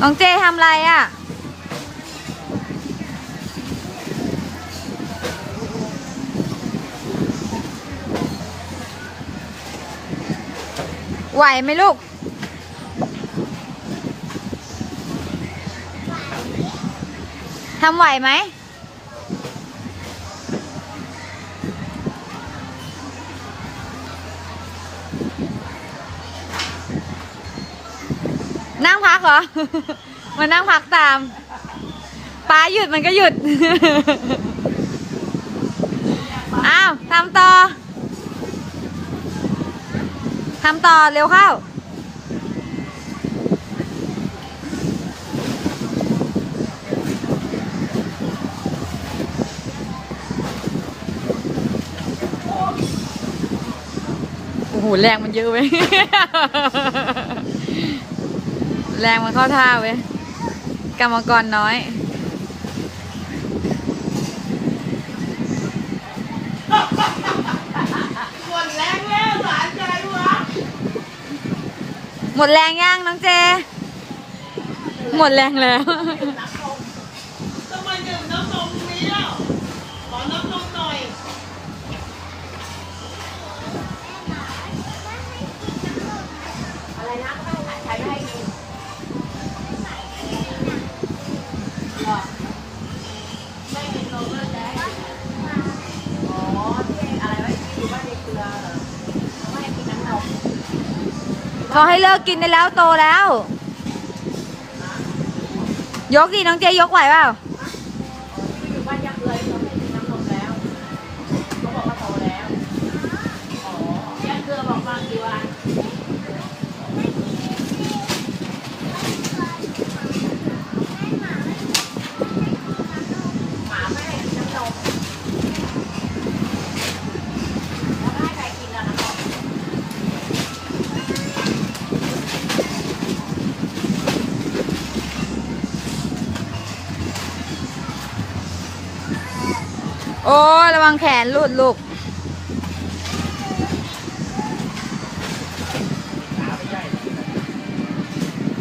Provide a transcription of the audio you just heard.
น้องเจทำอะไรอะ ไหวไหมลูก ทำไหวไหม นั่งพักเหรอมานั่งพักตามป้าหยุดมันก็หยุด อ้าวทำต่อทำต่อเร็วเข้า โอ้โห แรงมันเยอะเว้ย แรงมันเข้าท่าเว้ยกรรมกรน้อยหมดแรงแล้วหลานใจวะหมดแรงย่างน้องเจ หมดแรงแล้ว เขาให้เลิกกินได้แล้วโตแล้ว ยกดิน้องเจยกไหวเปล่า ที่อยู่บ้านยักษ์เลยเขาไม่ให้กินน้ำนมแล้วเขาบอกว่าโตแล้ว อ๋อยักษ์เครือบอกมากี่วัน หมาไม่ให้กินน้ำนมแล้วไม่ให้ใครกินอะน้ำนม โอ้ระวังแขนหลุดลูก